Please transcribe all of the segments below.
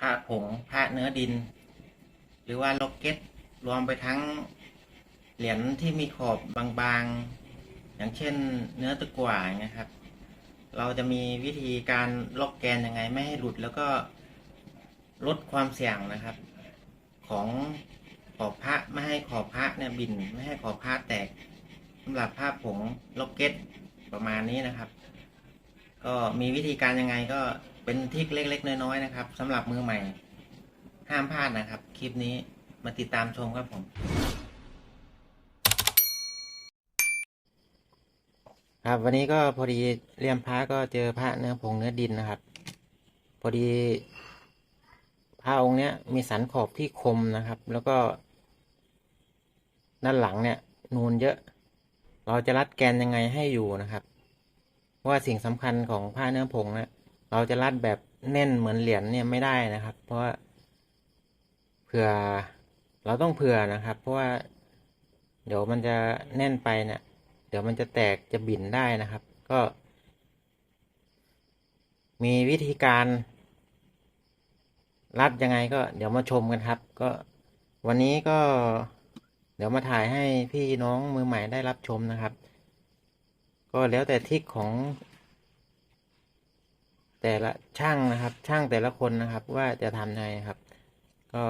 ผ้าผงผ้าเนื้อดิน หรือว่าล็อกเก็ตรวมไปทั้งเหรียญที่มีขอบบางๆ อย่างเช่นเนื้อตะกั่วอย่างเงี้ยครับ เราจะมีวิธีการล็อกแกนยังไงไม่ให้หลุดแล้วก็ลดความเสี่ยงนะครับ ของขอบพระไม่ให้ขอบพระเนี่ยบินไม่ให้ขอบพระแตกสำหรับผ้าผงล็อกเก็ตประมาณนี้นะครับ ก็มีวิธีการยังไงก็เป็นทิกเล็ก ๆ น้อยๆนะครับสำหรับมือใหม่ ห้ามพลาดนะครับ คลิปนี้มาติดตามชมครับผม ครับวันนี้ก็พอดีเลียมพระก็เจอพระเนื้อผงเนื้อดินนะครับ พอดีพระองค์เนี้ยมีสันขอบที่คมนะครับ แล้วก็ ด้านหลังเนี่ย นูนเยอะ เราจะรัดแกนยังไงให้อยู่นะครับ ว่าสิ่งสำคัญของผ้าเนื้อผงนะ เราจะรัดแบบแน่นเหมือนเหรียญเนี่ยไม่ได้นะครับ เพราะว่าเผื่อเราต้องเผื่อนะครับ เพราะว่า เดี๋ยวมันจะแน่นไปเนี่ยเดี๋ยวมันจะแตกจะบิ่นได้นะครับ ก็ มีวิธีการรัดยังไงก็เดี๋ยวมาชมกันครับ ก็วันนี้ก็เดี๋ยวมาถ่ายให้พี่น้องมือใหม่ได้รับชมนะครับ ก็แล้วแต่ทิศของ แต่ละช่างนะครับ ช่างแต่ละคนนะครับ ว่าจะทำยังไงครับ ก็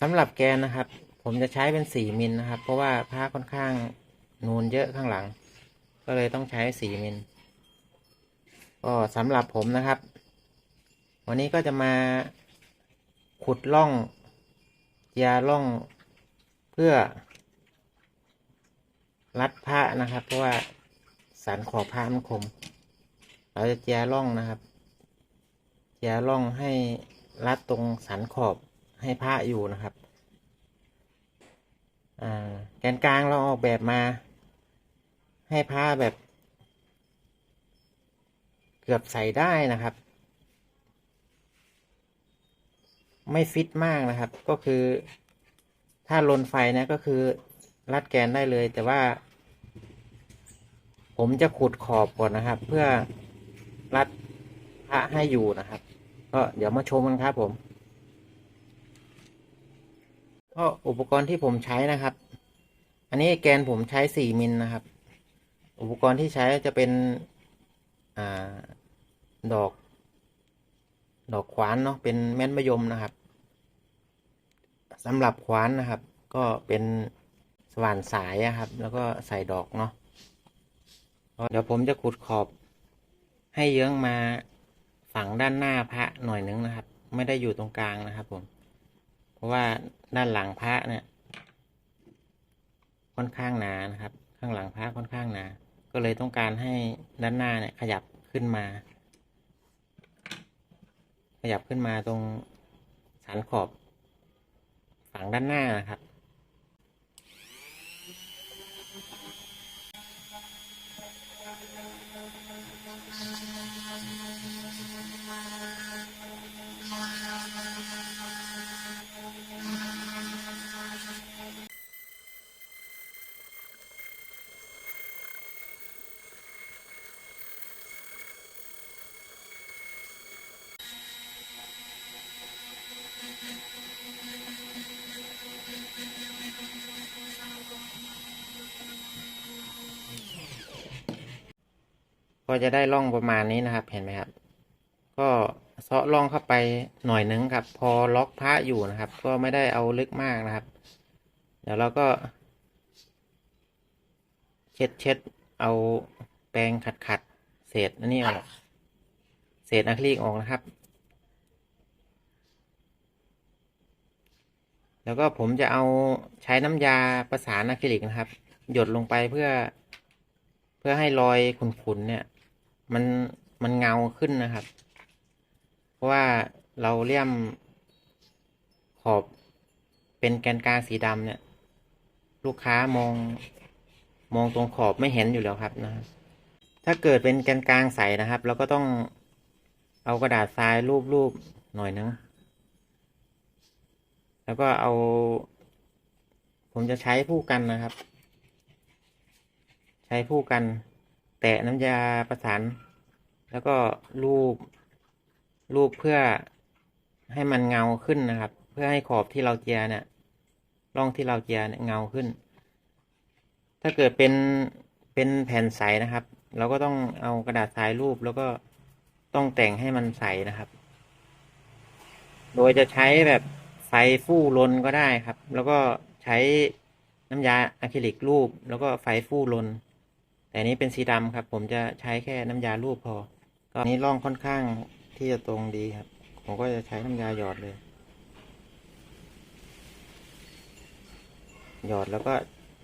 สำหรับแกนนะครับ ผมจะใช้เป็นสี่มิลนะครับ เพราะว่าผ้าค่อนข้างนูนเยอะข้างหลัง ก็เลยต้องใช้สี่มิลก็สำหรับผมนะครับ วันนี้ก็จะมาขุดร่องยาร่องเพื่อ รัดผ้านะครับ เพราะว่าสันขอบผ้ามันคม เราจะแจร่องนะครับ แจร่องให้รัดตรงสันขอบให้ผ้าอยู่นะครับแกนกลางเราออกแบบมา ให้ผ้าแบบ เกือบใส่ได้นะครับ ไม่ฟิตมากนะครับ ก็คือ ถ้าลนไฟนะก็คือรัดแกนได้เลย แต่ว่า ผมจะขุดขอบก่อนนะครับ เพื่อรัด ระให้อยู่นะครับ ก็เดี๋ยวมาชมกันครับผมก็อุปกรณ์ที่ผมใช้นะครับ อันนี้แกนผมใช้สี่มิลนะครับ อุปกรณ์ที่ใช้จะเป็นอ่าดอก ดอกขวานเนาะเป็นแม่นมะยมนะครับสำหรับขวานนะครับ ก็เป็นสว่านสายอะครับ แล้วก็ใส่ดอกเนาะเดี๋ยวผมจะขุดขอบให้เยื้องมา ฝั่งด้านหน้าพระหน่อยนึงนะครับ ไม่ได้อยู่ตรงกลางนะครับ ผม เพราะว่าด้านหลังพระเนี่ย ค่อนข้างหนานะครับ ข้างหลังพระค่อนข้างหนา ก็เลยต้องการให้ด้านหน้าเนี่ย ขยับขึ้นมา ขยับขึ้นมาตรงสันขอบ ฝั่งด้านหน้านะครับ ก็จะได้ร่องประมาณนี้นะครับ เห็นไหมครับ ก็เซาะร่องเข้าไปหน่อยนึงครับ พอล็อกพระอยู่นะครับ ก็ไม่ได้เอาลึกมากนะครับ เดี๋ยวเราก็ เช็ดเช็ดเอาแปรงขัดขัดเศษนนี้ออกเศษอะคริลิกออกนะครับ แล้วก็ผมจะเอาใช้น้ำยาประสานอะคริลิกนะครับ หยดลงไปเพื่อ เพื่อให้รอยขุ่นๆเนี่ย มันมันเงาขึ้นนะครับ เพราะว่าเราเลี่ยมขอบเป็นแกนกลางสีดำเนี่ย ลูกค้ามองมองตรงขอบไม่เห็นอยู่แล้วครับนะถ้าเกิดเป็นแกนกลางใสนะครับ เราก็ต้องเอากระดาษทรายรูปๆหน่อยนึงแล้วก็เอา ผมจะใช้ผู้กันนะครับ ใช้ผู้กัน แตะน้ำยาประสาน แล้วก็รูปรูปเพื่อให้มันเงาขึ้นนะครับ เพื่อให้ขอบที่เราเจียเนี่ยร่องที่เราเจียเนี่ยเงาขึ้น ถ้าเกิดเป็นเป็นแผ่นใสนะครับ เราก็ต้องเอากระดาษทรายรูปแล้วก็ต้องแต่งให้มันใสนะครับ โดยจะใช้แบบไฟฟู่ลนก็ได้ครับ แล้วก็ใช้น้ำยาอะคริลิกรูป แล้วก็ไฟฟู่ลน แต่นี้เป็นสีดำครับ ผมจะใช้แค่น้ำยารูปพอ ก็นี้ร่องค่อนข้างที่จะตรงดีครับ ผมก็จะใช้น้ำยาหยอดเลย หยอดแล้วก็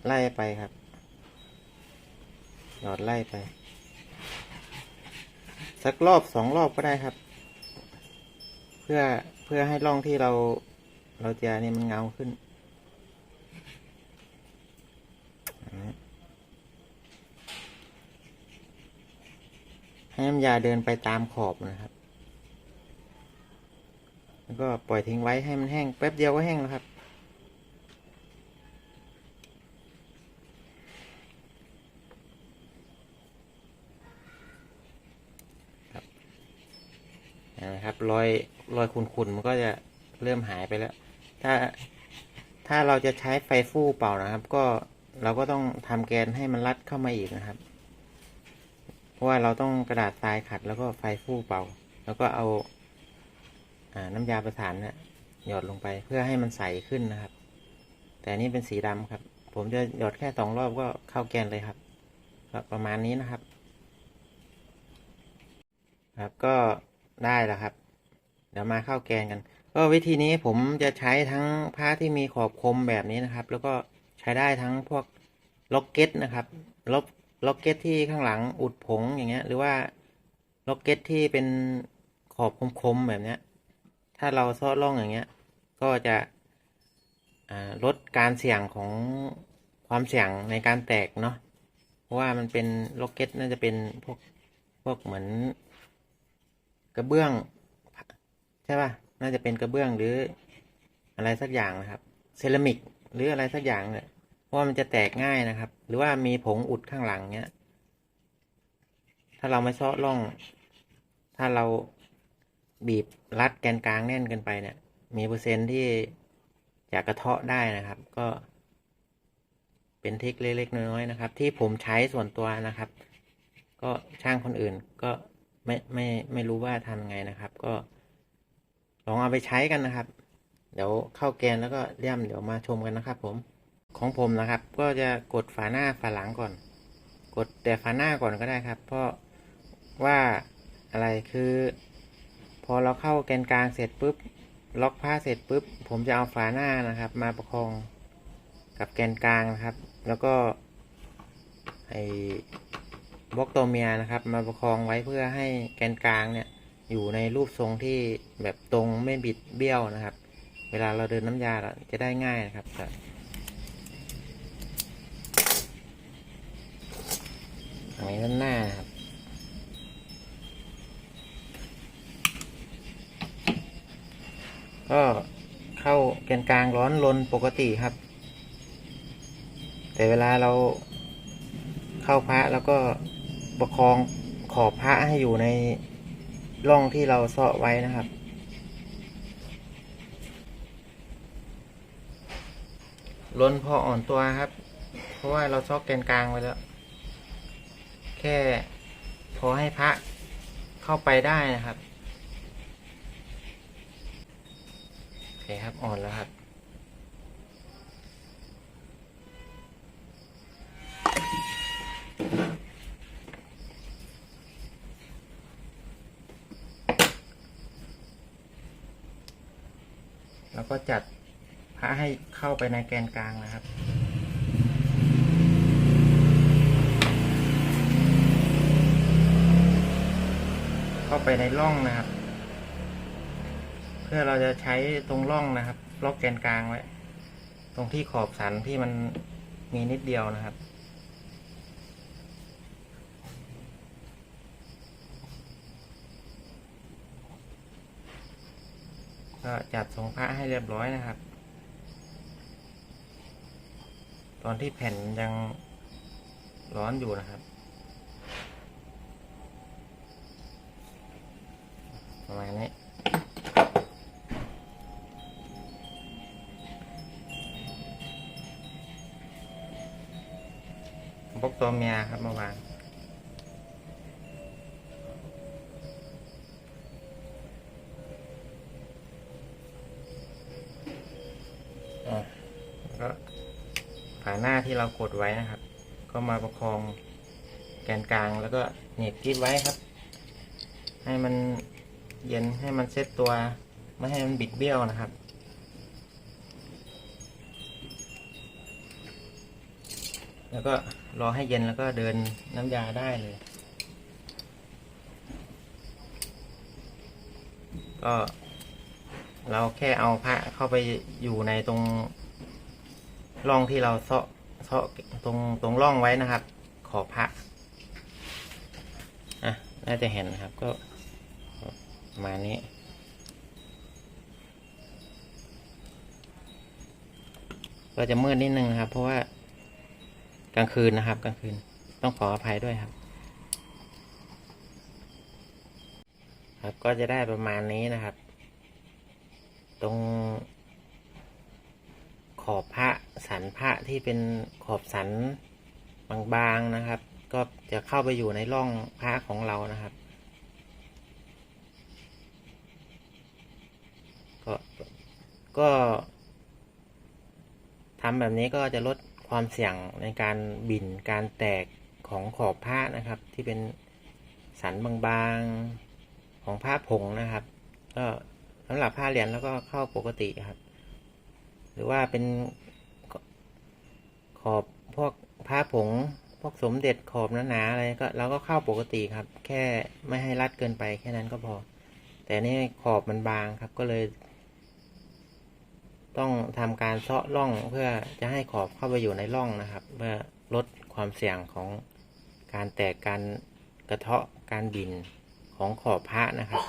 ไล่ไปครับ หยอดไล่ไป สักรอบสองรอบก็ได้ครับ เพื่อเพื่อให้ร่องที่เราเราจะนี่มันเงาขึ้นนี้ ให้น้ำยาเดินไปตามขอบนะครับ แล้วก็ปล่อยทิ้งไว้ให้มันแห้งแป๊บเดียวก็แห้งแล้วครับนะครับรอยรอยขุ่นๆมันก็จะเริ่มหายไปแล้ว ถ้าถ้าเราจะใช้ไฟฟู่เป่านะครับ ก็เราก็ต้องทำแกนให้มันรัดเข้ามาอีกนะครับ เพราะว่าเราต้องกระดาษทรายขัดแล้วก็ไฟฟู่เป่า แล้วก็เอาอาน้ำยาประสานเนี่ยหยอดลงไปเพื่อให้มันใสขึ้นนะครับ แต่นี่เป็นสีดำครับ ผมจะหยอดแค่สองรอบก็เข้าแกนเลยครับก็ประมาณนี้นะครับ ครับก็ได้แล้วครับ เดี๋ยวมาเข้าแกนกัน ก็วิธีนี้ผมจะใช้ทั้งผ้าที่มีขอบคมแบบนี้นะครับ แล้วก็ใช้ได้ทั้งพวกล็อกเก็ตนะครับล็อก ล็อกเก็ตที่ข้างหลังอุดผงอย่างเงี้ย หรือว่าล็อกเก็ตที่เป็นขอบคมๆแบบเนี้ย ถ้าเราซ้อร่องอย่างเงี้ย ก็จะลดการเสี่ยงของความเสี่ยงในการแตกเนาะ เพราะว่ามันเป็นล็อกเก็ตน่าจะเป็นพวกพวกเหมือน กระเบื้องใช่ป่ะ น่าจะเป็นกระเบื้องหรืออะไรสักอย่างนะครับ เซรามิกหรืออะไรสักอย่างเนี่ยเพราะว่ามันจะแตกง่ายนะครับ หรือว่ามีผงอุดข้างหลังเนี้ย ถ้าเราไม่เซาะร่อง ถ้าเราบีบรัดแกนกลางแน่นเกินไปเนี่ย มีเปอร์เซ็นต์ที่จะกระเทาะได้นะครับ ก็ เป็นเทคเล็กๆน้อยๆนะครับ ที่ผมใช้ส่วนตัวนะครับ ก็ช่างคนอื่นก็ไม่ไม่ไม่รู้ว่าทำไงนะครับ ก็ลองเอาไปใช้กันนะครับ เดี๋ยวเข้าแกนแล้วก็เลี่ยมเดี๋ยวมาชมกันนะครับผม ของผมนะครับ ก็จะกดฝาหน้าฝาหลังก่อน กดแต่ฝาหน้าก่อนก็ได้ครับ เพราะว่าอะไรคือ พอเราเข้าแกนกลางเสร็จปุ๊บ ล็อกผ้าเสร็จปุ๊บ ผมจะเอาฝาหน้านะครับ มาประคองกับแกนกลางนะครับ แล้วก็ไอ้บล็อกตัวเมียนะครับ มาประคองไว้เพื่อให้แกนกลางเนี่ย อยู่ในรูปทรงที่แบบตรงไม่บิดเบี้ยวนะครับ เวลาเราเดินน้ำยาเราจะได้ง่ายนะครับแต่ อันด้านหน้าครับก็เข้าแกนกลางร้อนลนปกติครับ แต่เวลาเราเข้าพระแล้วก็ประคองขอบพระให้อยู่ในร่องที่เราเซาะไว้นะครับลนพออ่อนตัวครับ เพราะว่าเราซอกแกนกลางไว้แล้ว แค่พอให้พระเข้าไปได้นะครับโอเคครับอ่อนแล้วครับแล้วก็จัดพระให้เข้าไปในแกนกลางนะครับ เข้าไปในร่องนะครับ เพื่อเราจะใช้ตรงร่องนะครับล็อกแกนกลางไว้ ตรงที่ขอบสันที่มันมีนิดเดียวนะครับก็จัดทรงพระให้เรียบร้อยนะครับ ตอนที่แผ่นยังร้อนอยู่นะครับ ประมาณนี้พกตัวเมียครับมาวางก็ฝาหน้าที่เรากดไว้นะครับ ก็มาประคองแกนกลางแล้วก็เหน็บกิ๊ไว้ครับ ให้มัน เย็นให้มันเซ็ตตัว ไม่ให้มันบิดเบี้ยวนะครับ แล้วก็รอให้เย็นแล้วก็เดินน้ำยาได้เลย ก็เราแค่เอาพระเข้าไปอยู่ในตรงร่องที่เราเซาะเซาะตรงตรงร่องไว้นะครับ ขอพระอะน่าจะเห็นนะครับก็ มาณนี้ ก็จะมืดนิดนึงครับ เพราะว่ากลางคืนนะครับ กลางคืนต้องขออภัยด้วยครับ ครับก็จะได้ประมาณนี้นะครับ ตรง ขอบพระสันพระที่เป็นขอบสันบางๆนะครับ ก็จะเข้าไปอยู่ในร่องพระของเรานะครับ ก็ ก็ทำแบบนี้ก็จะลดความเสี่ยงในการบินการแตกของขอบพระนะครับ ที่เป็นสันบางๆของผ้าผงนะครับ ก็สำหรับผ้าเหรียญแล้วก็เข้าปกติครับ หรือว่าเป็นขอบพวกผ้าผงพวกสมเด็จขอบหนาๆอะไรก็เราก็เข้าปกติครับ แค่ไม่ให้รัดเกินไปแค่นั้นก็พอ แต่นี่ขอบมันบางครับก็เลย ต้องทำการเซาะร่องเพื่อจะให้ขอบเข้าไปอยู่ในร่องนะครับ เพื่อลดความเสี่ยงของการแตกการกระเทาะการบินของขอบพระนะครับ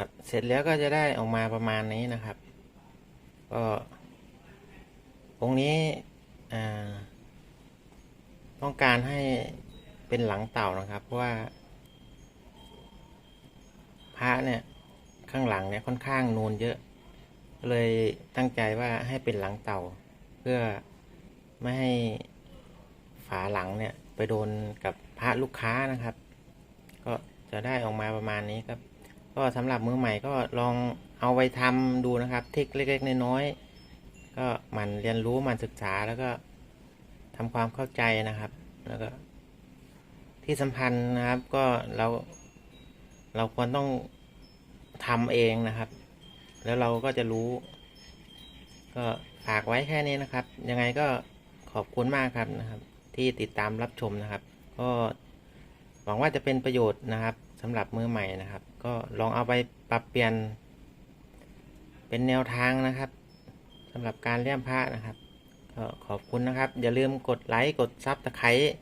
ครับ เสร็จแล้วก็จะได้ออกมาประมาณนี้นะครับ ก็องค์นี้ต้องการให้เป็นหลังเต่านะครับ เพราะว่า พระเนี่ยข้างหลังเนี่ยค่อนข้างนูนเยอะก็เลยตั้งใจว่าให้เป็นหลังเต่า เพื่อไม่ให้ฝาหลังเนี่ยไปโดนกับพระลูกค้านะครับ ก็จะได้ออกมาประมาณนี้ครับ ก็สำหรับมือใหม่ก็ลองเอาไปทำดูนะครับเทคเล็กๆน้อยๆก็มันเรียนรู้มันศึกษาแล้วก็ทำความเข้าใจนะครับ แล้วก็ ที่สำคัญนะครับ ก็เรา เราควรต้องทำเองนะครับ แล้วเราก็จะรู้ ก็ฝากไว้แค่นี้นะครับ ยังไงก็ขอบคุณมากครับนะครับ ที่ติดตามรับชมนะครับ ก็หวังว่าจะเป็นประโยชน์นะครับ สำหรับมือใหม่นะครับ ก็ลองเอาไปปรับเปลี่ยน เป็นแนวทางนะครับสำหรับการเลี่ยมพระนะครับก็ขอบคุณนะครับ อย่าลืมกดไลค์กดซับสไครต์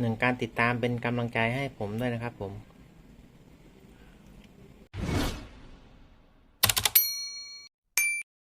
หนึ่งการติดตามเป็นกำลังใจให้ผมด้วยนะครับผม